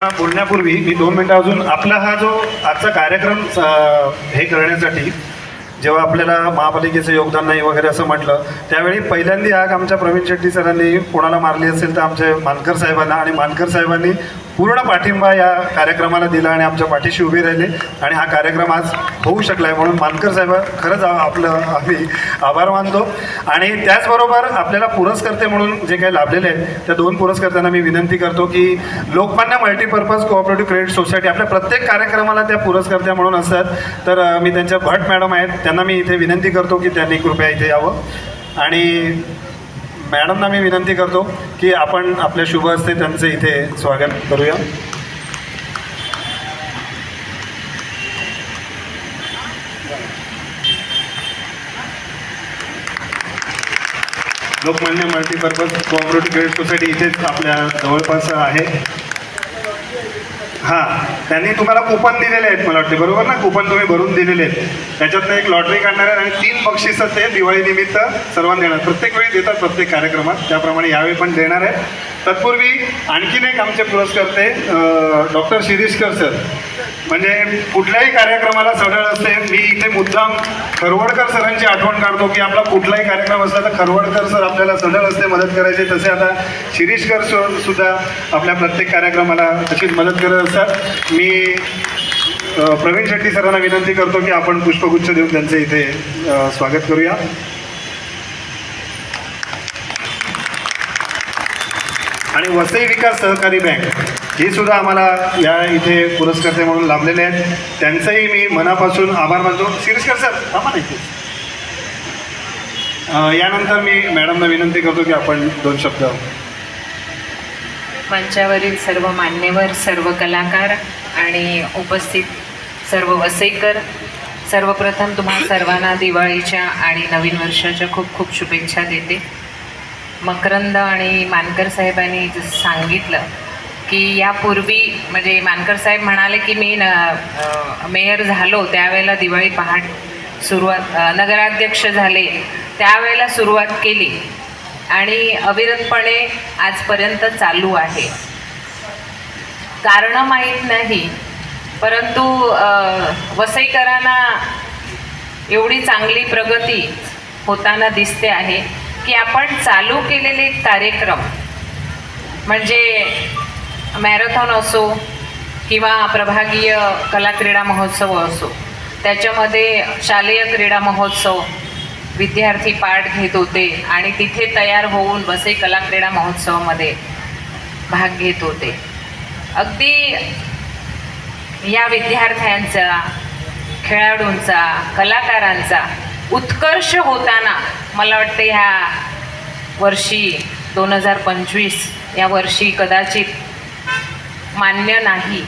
बोलण्यापूर्वी मी दोन मिनटं अजून आपला हा जो आजचा कार्यक्रम हे करण्यासाठी जेव्हा आपल्याला महापालिकेचं योगदान नाही वगैरे असं म्हटलं त्यावेळी पहिल्यांदा आग आमच्या प्रवीण शेट्टी सरांनी कोणाला मारली असेल तर आमच्या मानकर साहेबांना आणि मानकर साहेबांनी पूर्ण पाठिंबा या कार्यक्रमाला दिला आणि आमच्या पाठीशी उभे राहिले. आणि हा कार्यक्रम आज होऊ शकला आहे म्हणून मानकर साहेब खरंच आपलं आम्ही आभार मानतो. आणि त्याचबरोबर आपल्याला पुरस्कर्ते म्हणून जे काही लाभलेले आहेत त्या दोन पुरस्कर्त्यांना मी विनंती करतो की Lokmanya multipurpose cooperative credit society आपल्या प्रत्येक कार्यक्रमाला त्या पुरस्कर्त्या म्हणून असतात. तर मी त्यांच्या भट मॅडम आहेत त्यांना मी इथे विनंती करतो की त्यांनी कृपया इथे यावं. आणि मॅडमना मी विनंती करतो की आपण आपल्या शुभ हस्ते त्यांचं इथे स्वागत करूया. Lokmanya multipurpose cooperative credit society इथेच आपल्या जवळपास आहे. हां त्यांनी तुम्हाला कुपन दिलेले आहेत मला वाटते. बरोबर ना? कुपन तुम्ही भरून दिलेले आहेत. त्याच्यातनं एक लॉटरी काढणार आहे आणि तीन बक्षिसं ते दिवाळीनिमित्त सर्वांना देणार. प्रत्येक वेळी देतात प्रत्येक कार्यक्रमात. त्याप्रमाणे यावेळी पण देणार आहेत. तत्पूर्वी आणखीन एक आमचे पुरस्कर्ते डॉक्टर शिरीषकर सर. म्हणजे कुठल्याही कार्यक्रमाला सढळ असते. मी इथे मुद्दाम खरवडकर सरांची आठवण काढतो की आपला कुठलाही कार्यक्रम असला तर खरवडकर सर आपल्याला सढळ असते मदत करायचे. तसे आता शिरीषकर सर सुद्धा आपल्या प्रत्येक कार्यक्रमाला तशीच मदत करत असतात. मी प्रवीण शेट्टी सरांना विनंती करतो की आपण पुष्पगुच्छ देऊन त्यांचे इथे स्वागत करूया. आणि वसई विकास सहकारी बँक. हे सुद्धा आम्हाला या इथे पुरस्कर्ते म्हणून लाभलेले आहेत. त्यांचंही मी मनापासून आभार मानतो. शिरीषकर सर आम्हाला इथे. यानंतर मी मॅडमना विनंती करतो की आपण दोन शब्द मंचावरील सर्व मान्यवर सर्व कलाकार आणि उपस्थित सर्व वसईकर सर्वप्रथम तुम्हा सर्वांना दिवाळीच्या आणि नवीन वर्षाच्या खूप खूप शुभेच्छा देते. मकरंद आणि मानकर साहेबांनी जसं सांगितलं की यापूर्वी म्हणजे मानकर साहेब म्हणाले की मी न मेयर झालो त्यावेळेला दिवाळी पहाट सुरुवात नगराध्यक्ष झाले त्यावेळेला सुरुवात केली. आणि अविरतपणे आजपर्यंत चालू आहे. कारणं माहीत नाही परंतु वसईकरांना एवढी चांगली प्रगती होताना दिसते आहे की आपण चालू केलेले कार्यक्रम म्हणजे मॅरेथॉन असो किंवा प्रभागीय कला क्रीडा महोत्सव असो त्याच्यामध्ये शालेय क्रीडा महोत्सव विद्यार्थी पाठ घेत होते आणि तिथे तयार होऊन वसई कला क्रीडा महोत्सवामध्ये भाग घेत होते अगदी या विद्यार्थ्यांचा खेळाडूंचा कलाकारांचा उत्कर्ष होताना मला वाटते ह्या वर्षी दोन हजार पंचवीस या वर्षी कदाचित मान्य नाही.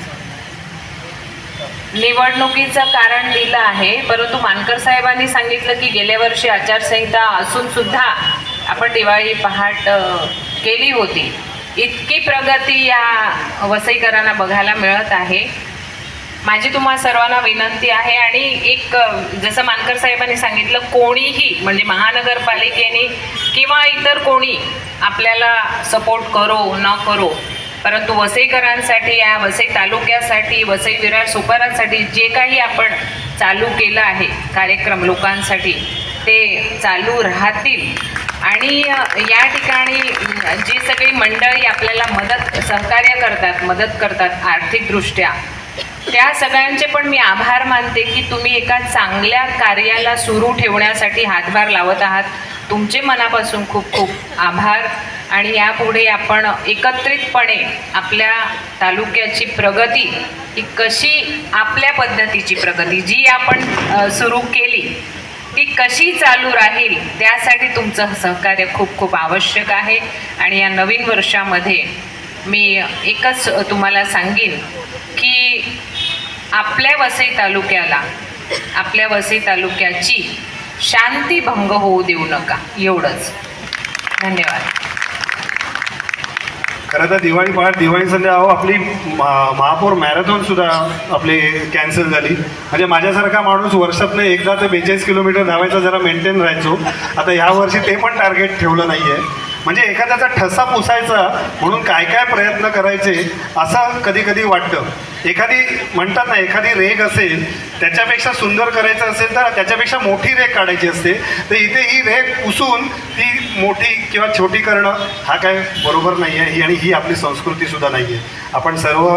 निवडणुकीचं कारण दिलं आहे. परंतु मानकर साहेबांनी सांगितलं की गेल्या वर्षी आचारसंहिता असून सुद्धा आपण दिवाळी पहाट केली होती. इतकी प्रगती या वसईकरांना बघायला मिळत आहे. माझी तुम्हा सर्वांना विनंती आहे आणि एक जसं मानकर साहेबांनी सांगितलं कोणीही म्हणजे महानगरपालिकेने किंवा इतर कोणी आपल्याला सपोर्ट करो न करो परंतु वसईकरांसाठी या वसई तालुक्यासाठी वसई विरार सुपारांसाठी जे काही आपण चालू केलं आहे कार्यक्रम लोकांसाठी ते चालू राहतील. आणि या ठिकाणी जी सगळी मंडळी आपल्याला मदत सहकार्य करतात मदत करतात आर्थिकदृष्ट्या त्या सगळ्यांचे पण मी आभार मानते की तुम्ही एका चांगल्या कार्याला सुरू ठेवण्यासाठी हातभार लावत आहात. तुमचे मनापासून खूप खूप आभार. आणि यापुढे आपण एकत्रितपणे आपल्या तालुक्याची प्रगती ही कशी आपल्या पद्धतीची प्रगती जी आपण सुरू केली ती कशी चालू राहील त्यासाठी तुमचं सहकार्य खूप खूप आवश्यक आहे. आणि या नवीन वर्षामध्ये मी एकच तुम्हाला सांगेन की आपल्या वसई तालुक्याला आपल्या वसई तालुक्याची शांती भंग होऊ देऊ नका एवढंच. धन्यवाद. खरं तर दिवाळी पहाट दिवाळी सध्या. अहो आपली महापौर मॅरेथॉन सुद्धा आपली कॅन्सल झाली. म्हणजे माझ्यासारखा माणूस वर्षातनं एकदा ते बेचाळीस किलोमीटर धावायचा जरा मेंटेन राहायचो. आता ह्या वर्षी ते पण टार्गेट ठेवलं नाही आहे म्हणजे एखाद्याचा ठसा पुसायचा म्हणून काय काय प्रयत्न करायचे असं कधी कधी वाटतं. एखादी म्हणतात ना एखादी रेग असेल त्याच्यापेक्षा सुंदर करायचं असेल तर त्याच्यापेक्षा मोठी रेग काढायची असते. तर इथे ही रेग पुसून ती मोठी किंवा छोटी करणं हा काय बरोबर नाही आहे ही आणि ही आपली संस्कृतीसुद्धा नाही आहे आपण सर्व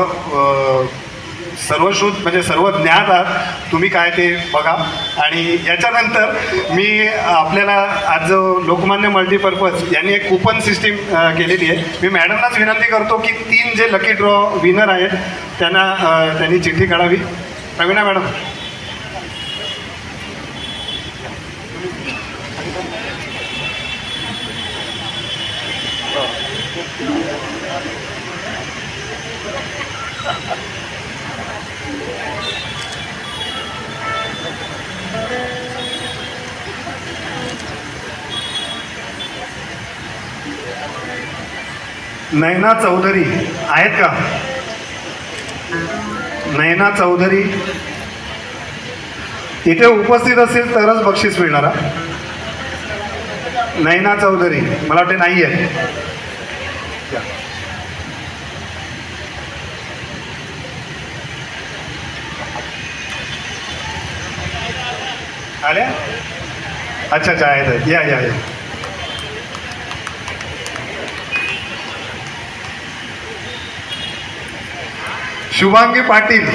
अं, सर्वश्रुत म्हणजे सर्व ज्ञात आहात. तुम्ही काय ते बघा. आणि याच्यानंतर मी आपल्याला आज जो लोकमान्य मल्टीपर्पज यांनी एक कुपन सिस्टीम केलेली आहे. मी मॅडमनाच विनंती करतो की तीन जे लकी ड्रॉ विनर आहेत त्यांना त्यांनी चिठ्ठी काढावी. प्रवीणा मॅडम. नयना चौधरी आहेत का? नयना चौधरी. इथे उपस्थित असेल तरच बक्षीस मिळणार नयना चौधरी. मला वाटते नाही आहे आल्या? अच्छा अच्छा आहेत. या या या. शुभांगी पाटील.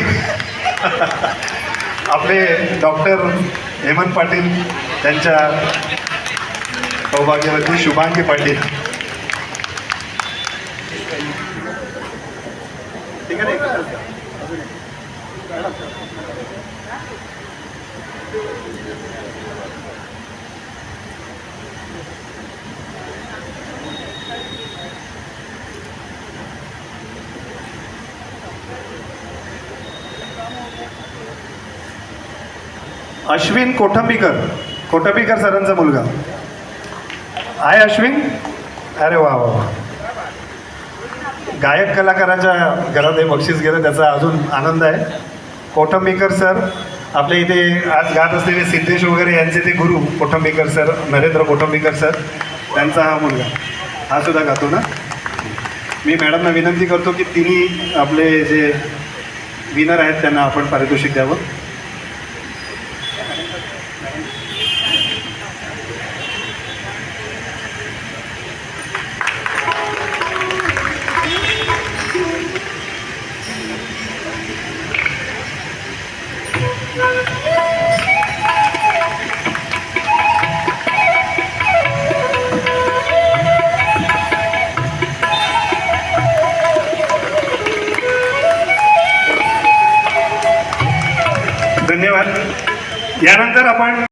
आपले डॉक्टर हेमंत पाटील त्यांच्या सौभाग्यवती शुभांगी पाटील. ठीक आहे अश्विन कोठंबीकर. कोठंबीकर सरांचा मुलगा. आहे अश्विन. अरे वा वा वा. गायक कलाकाराच्या घरात हे बक्षीस गेलं त्याचा अजून आनंद आहे. कोठंबीकर सर आपल्या इथे आज गात असलेले सिद्धेश वगैरे यांचे ते गुरु कोठंबीकर सर नरेंद्र कोठंबीकर सर त्यांचा हा मुलगा. हा सुद्धा गातो ना? मी मॅडमना विनंती करतो की तिन्ही आपले जे विनर आहेत त्यांना आपण पारितोषिक द्यावं. यानंतर आपण